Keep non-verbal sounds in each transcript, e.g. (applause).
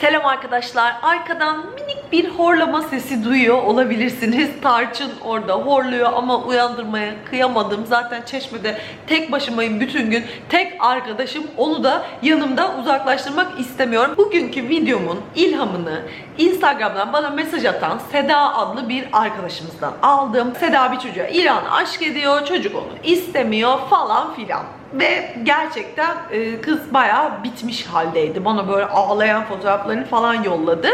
Selam arkadaşlar. Arkadan minik bir horlama sesi duyuyor olabilirsiniz. Tarçın orada horluyor ama uyandırmaya kıyamadım. Zaten çeşmede tek başımayım bütün gün. Tek arkadaşım. Onu da yanımda uzaklaştırmak istemiyorum. Bugünkü videomun ilhamını Instagram'dan bana mesaj atan Seda adlı bir arkadaşımızdan aldım. Seda bir çocuğa ilanı aşk ediyor. Çocuk onu istemiyor falan filan. Ve gerçekten e, kız bayağı bitmiş haldeydi. Bana böyle ağlayan fotoğraflarını falan yolladı.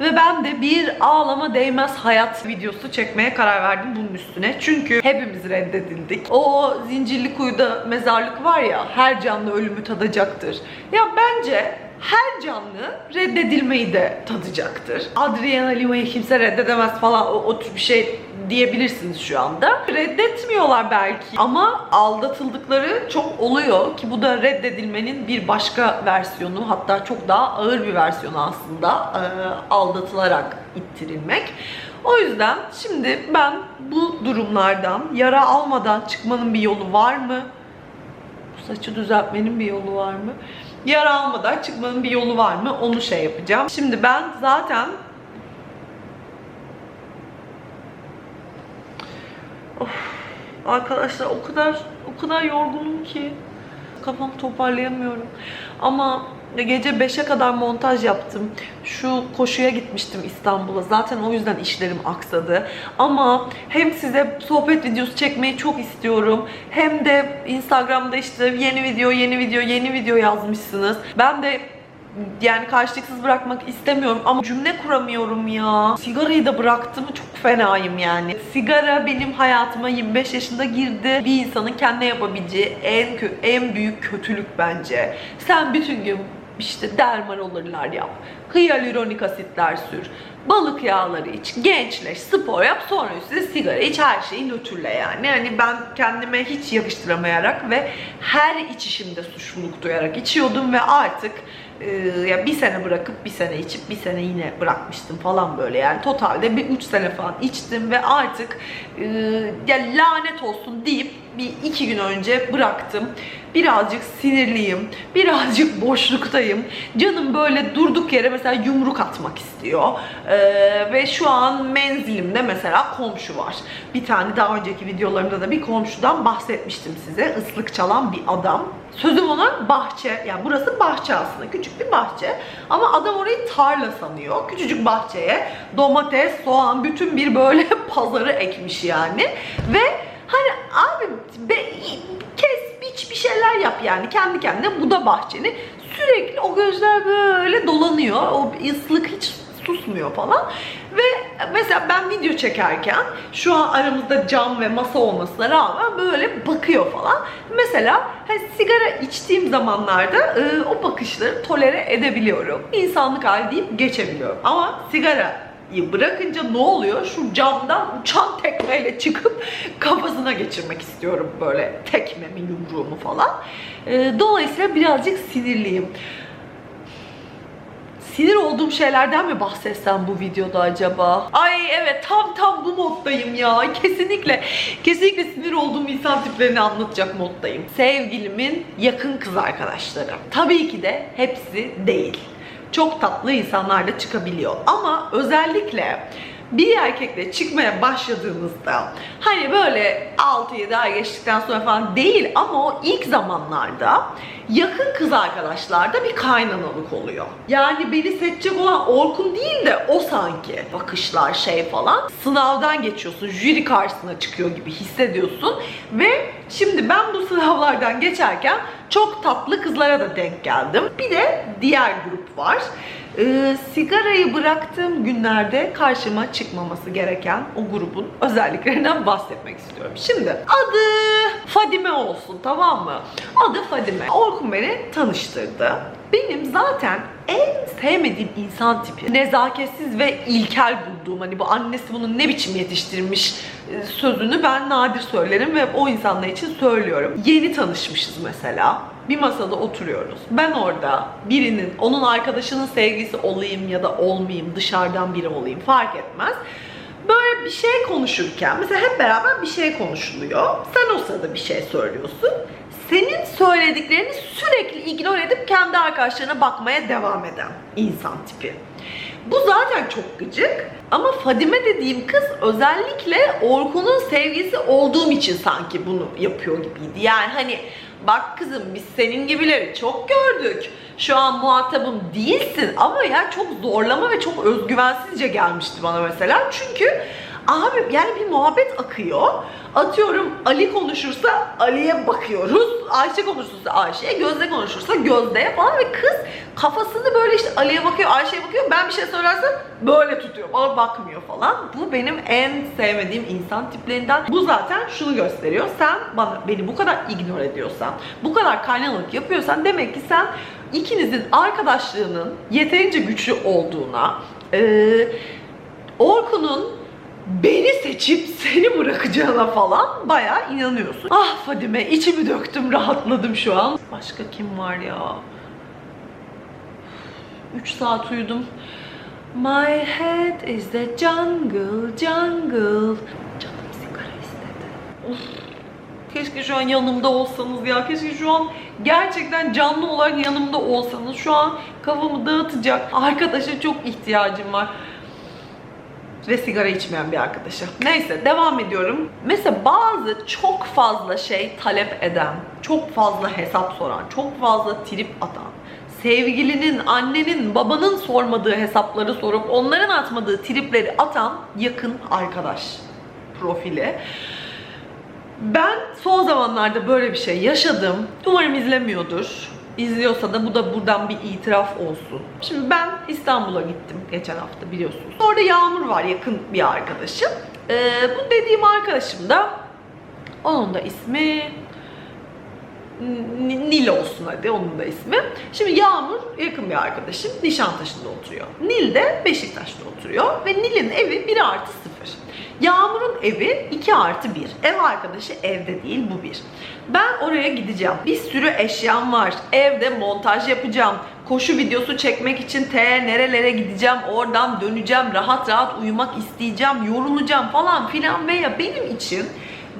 Ve ben de bir ağlama değmez hayat videosu çekmeye karar verdim bunun üstüne. Çünkü hepimiz reddedildik. O zincirli kuyuda mezarlık var ya her canlı ölümü tadacaktır. Ya bence her canlı reddedilmeyi de tadacaktır. Adriana Lima'yı kimse reddedemez falan o, o tür bir şey diyebilirsiniz şu anda. Reddetmiyorlar belki ama aldatıldıkları çok oluyor ki bu da reddedilmenin bir başka versiyonu hatta çok daha ağır bir versiyonu aslında aldatılarak ittirilmek. O yüzden şimdi ben bu durumlardan yara almadan çıkmanın bir yolu var mı? Bu saçı düzeltmenin bir yolu var mı? Yara almadan çıkmanın bir yolu var mı? Onu şey yapacağım. Şimdi ben zaten Of, arkadaşlar o kadar o kadar yorgunum ki kafamı toparlayamıyorum. Ama gece 5'e kadar montaj yaptım. Şu koşuya gitmiştim İstanbul'a. Zaten o yüzden işlerim aksadı. Ama hem size sohbet videosu çekmeyi çok istiyorum. Hem de Instagram'da işte yeni video, yeni video, yeni video yazmışsınız. Ben de yani karşılıksız bırakmak istemiyorum ama cümle kuramıyorum ya. Sigarayı da bıraktım çok fenayım yani. Sigara benim hayatıma 25 yaşında girdi. Bir insanın kendine yapabileceği en en büyük kötülük bence. Sen bütün gün işte dermarollerler yap. Hyaluronik asitler sür. Balık yağları iç, gençleş, spor yap, sonra üstüne sigara iç, her şeyi nötrle yani. Yani ben kendime hiç yakıştıramayarak ve her içişimde suçluluk duyarak içiyordum ve artık e, ya bir sene bırakıp bir sene içip bir sene yine bırakmıştım falan böyle yani totalde bir 3 sene falan içtim ve artık e, ya lanet olsun deyip bir iki gün önce bıraktım. Birazcık sinirliyim, birazcık boşluktayım. Canım böyle durduk yere mesela yumruk atmak istiyor. Ee, ve şu an menzilimde mesela komşu var. Bir tane daha önceki videolarımda da bir komşudan bahsetmiştim size. Islık çalan bir adam. Sözüm ona bahçe. Yani burası bahçe aslında. Küçük bir bahçe. Ama adam orayı tarla sanıyor. Küçücük bahçeye domates, soğan, bütün bir böyle (laughs) pazarı ekmiş yani. Ve hani abi be, kes biç bir şeyler yap yani kendi kendine bu da bahçeni. Sürekli o gözler böyle dolanıyor. O ıslık hiç susmuyor falan. Ve mesela ben video çekerken şu an aramızda cam ve masa olmasına rağmen böyle bakıyor falan. Mesela hani sigara içtiğim zamanlarda e, o bakışları tolere edebiliyorum. İnsanlık hali deyip geçebiliyorum. Ama sigara bırakınca ne oluyor? Şu camdan uçan tekmeyle çıkıp (laughs) kafasına geçirmek istiyorum böyle tekmemi, yumruğumu falan. E, dolayısıyla birazcık sinirliyim sinir olduğum şeylerden mi bahsetsem bu videoda acaba? Ay evet tam tam bu moddayım ya. Kesinlikle kesinlikle sinir olduğum insan tiplerini anlatacak moddayım. Sevgilimin yakın kız arkadaşları. Tabii ki de hepsi değil. Çok tatlı insanlar da çıkabiliyor. Ama özellikle bir erkekle çıkmaya başladığınızda hani böyle 6-7 ay geçtikten sonra falan değil ama o ilk zamanlarda yakın kız arkadaşlarda bir kaynanalık oluyor. Yani beni seçecek olan Orkun değil de o sanki. Bakışlar şey falan. Sınavdan geçiyorsun. Jüri karşısına çıkıyor gibi hissediyorsun. Ve şimdi ben bu sınavlardan geçerken çok tatlı kızlara da denk geldim. Bir de diğer grup var. Ee, sigarayı bıraktığım günlerde karşıma çıkmaması gereken o grubun özelliklerinden bahsetmek istiyorum. Şimdi adı Fadime olsun tamam mı? Adı Fadime. Orkun beni tanıştırdı. Benim zaten en sevmediğim insan tipi nezaketsiz ve ilkel bulduğum hani bu annesi bunu ne biçim yetiştirmiş e, sözünü ben nadir söylerim ve o insanlar için söylüyorum. Yeni tanışmışız mesela. Bir masada oturuyoruz. Ben orada birinin, onun arkadaşının sevgisi olayım ya da olmayayım, dışarıdan biri olayım fark etmez. Böyle bir şey konuşurken, mesela hep beraber bir şey konuşuluyor. Sen o sırada bir şey söylüyorsun. Senin söylediklerini sürekli ignore edip kendi arkadaşlarına bakmaya devam eden insan tipi. Bu zaten çok gıcık. Ama Fadime dediğim kız özellikle Orkun'un sevgisi olduğum için sanki bunu yapıyor gibiydi. Yani hani bak kızım biz senin gibileri çok gördük. Şu an muhatabım değilsin ama ya çok zorlama ve çok özgüvensizce gelmişti bana mesela. Çünkü abi yani bir muhabbet akıyor. Atıyorum Ali konuşursa Ali'ye bakıyoruz. Ayşe konuşursa Ayşe'ye, Gözde konuşursa Gözde'ye falan ve kız kafasını böyle işte Ali'ye bakıyor, Ayşe'ye bakıyor. Ben bir şey söylersem böyle tutuyor. Bana bakmıyor falan. Bu benim en sevmediğim insan tiplerinden. Bu zaten şunu gösteriyor. Sen bana beni bu kadar ignore ediyorsan, bu kadar kaynanalık yapıyorsan demek ki sen ikinizin arkadaşlığının yeterince güçlü olduğuna, eee Orkun'un beni seçip seni bırakacağına falan bayağı inanıyorsun. Ah Fadime içimi döktüm rahatladım şu an. Başka kim var ya? 3 saat uyudum. My head is the jungle, jungle. Canım sigara istedi. Of. Keşke şu an yanımda olsanız ya. Keşke şu an gerçekten canlı olarak yanımda olsanız. Şu an kafamı dağıtacak arkadaşa çok ihtiyacım var ve sigara içmeyen bir arkadaşa. Neyse devam ediyorum. Mesela bazı çok fazla şey talep eden, çok fazla hesap soran, çok fazla trip atan, sevgilinin, annenin, babanın sormadığı hesapları sorup onların atmadığı tripleri atan yakın arkadaş profili. Ben son zamanlarda böyle bir şey yaşadım. Umarım izlemiyordur. İzliyorsa da bu da buradan bir itiraf olsun. Şimdi ben İstanbul'a gittim geçen hafta biliyorsunuz. Orada Yağmur var yakın bir arkadaşım. Ee, bu dediğim arkadaşım da onun da ismi Nil olsun hadi onun da ismi. Şimdi Yağmur yakın bir arkadaşım Nişantaşı'nda oturuyor. Nil de Beşiktaş'ta oturuyor ve Nil'in evi 1 artı 0. Yağmur'un evi 2 artı 1. Ev arkadaşı evde değil bu bir. Ben oraya gideceğim. Bir sürü eşyam var. Evde montaj yapacağım. Koşu videosu çekmek için te nerelere gideceğim. Oradan döneceğim. Rahat rahat uyumak isteyeceğim. Yorulacağım falan filan veya benim için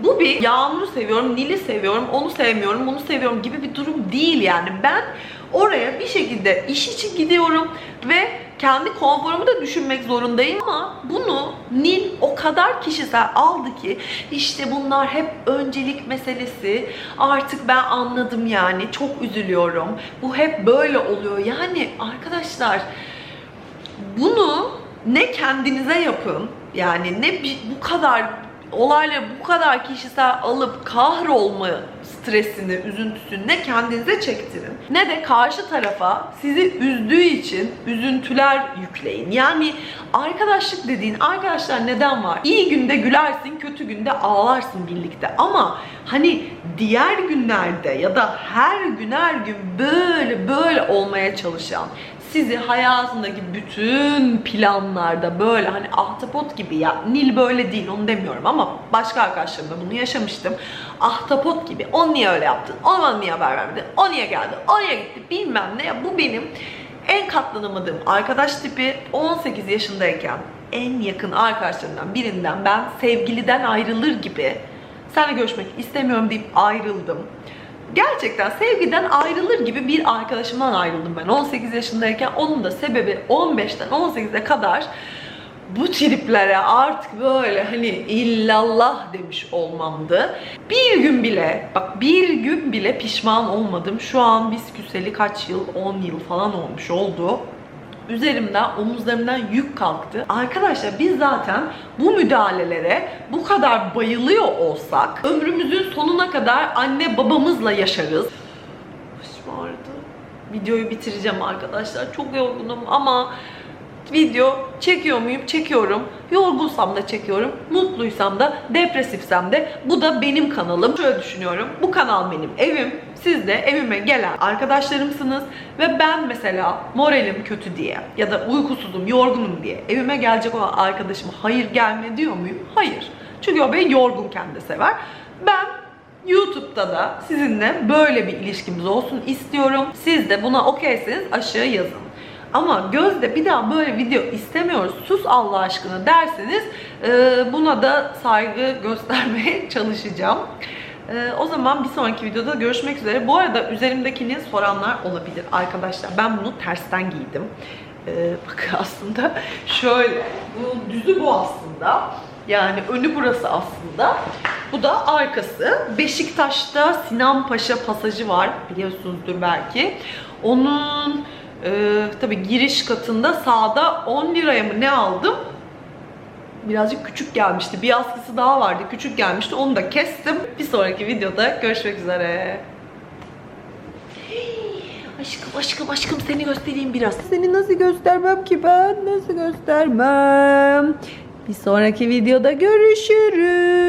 bu bir Yağmur'u seviyorum, Nil'i seviyorum, onu sevmiyorum, bunu seviyorum gibi bir durum değil yani. Ben oraya bir şekilde iş için gidiyorum ve kendi konforumu da düşünmek zorundayım ama bunu Nil o kadar kişisel aldı ki işte bunlar hep öncelik meselesi. Artık ben anladım yani. Çok üzülüyorum. Bu hep böyle oluyor. Yani arkadaşlar bunu ne kendinize yapın yani ne bu kadar olayları bu kadar kişisel alıp kahrolma stresini, üzüntüsünü ne kendinize çektirin ne de karşı tarafa sizi üzdüğü için üzüntüler yükleyin. Yani arkadaşlık dediğin arkadaşlar neden var? İyi günde gülersin, kötü günde ağlarsın birlikte ama hani diğer günlerde ya da her gün her gün böyle böyle olmaya çalışan sizi hayatındaki bütün planlarda böyle hani ahtapot gibi ya Nil böyle değil onu demiyorum ama başka arkadaşlarımda bunu yaşamıştım. Ahtapot gibi o niye öyle yaptın? O bana niye haber vermedi? O niye geldi? O niye gitti? Bilmem ne. Bu benim en katlanamadığım arkadaş tipi 18 yaşındayken en yakın arkadaşlarımdan birinden ben sevgiliden ayrılır gibi seninle görüşmek istemiyorum deyip ayrıldım gerçekten sevgiden ayrılır gibi bir arkadaşımdan ayrıldım ben 18 yaşındayken. Onun da sebebi 15'ten 18'e kadar bu triplere artık böyle hani illallah demiş olmamdı. Bir gün bile, bak bir gün bile pişman olmadım. Şu an biz küseli kaç yıl, 10 yıl falan olmuş oldu üzerimden, omuzlarımdan yük kalktı. Arkadaşlar biz zaten bu müdahalelere bu kadar bayılıyor olsak ömrümüzün sonuna kadar anne babamızla yaşarız. Başım ağrıdı. Videoyu bitireceğim arkadaşlar. Çok yorgunum ama video çekiyor muyum? Çekiyorum. Yorgunsam da çekiyorum. Mutluysam da, depresifsem de bu da benim kanalım. Şöyle düşünüyorum. Bu kanal benim evim. Siz de evime gelen arkadaşlarımsınız ve ben mesela moralim kötü diye ya da uykusuzum, yorgunum diye evime gelecek olan arkadaşıma hayır gelme diyor muyum? Hayır. Çünkü o beni yorgunken de sever. Ben YouTube'da da sizinle böyle bir ilişkimiz olsun istiyorum. Siz de buna okeyseniz aşağı yazın. Ama Gözde bir daha böyle video istemiyoruz sus Allah aşkına derseniz e, buna da saygı göstermeye (laughs) çalışacağım. Ee, o zaman bir sonraki videoda görüşmek üzere. Bu arada üzerimdekini soranlar olabilir arkadaşlar. Ben bunu tersten giydim. Ee, (laughs) bakın aslında şöyle, bu düzü bu aslında. Yani önü burası aslında. Bu da arkası. Beşiktaş'ta Sinan Paşa pasajı var. Biliyorsunuzdur belki. Onun e, tabii giriş katında sağda 10 liraya mı ne aldım? Birazcık küçük gelmişti. Bir askısı daha vardı. Küçük gelmişti. Onu da kestim. Bir sonraki videoda görüşmek üzere. Aşkım aşkım aşkım seni göstereyim biraz. Seni nasıl göstermem ki ben? Nasıl göstermem? Bir sonraki videoda görüşürüz.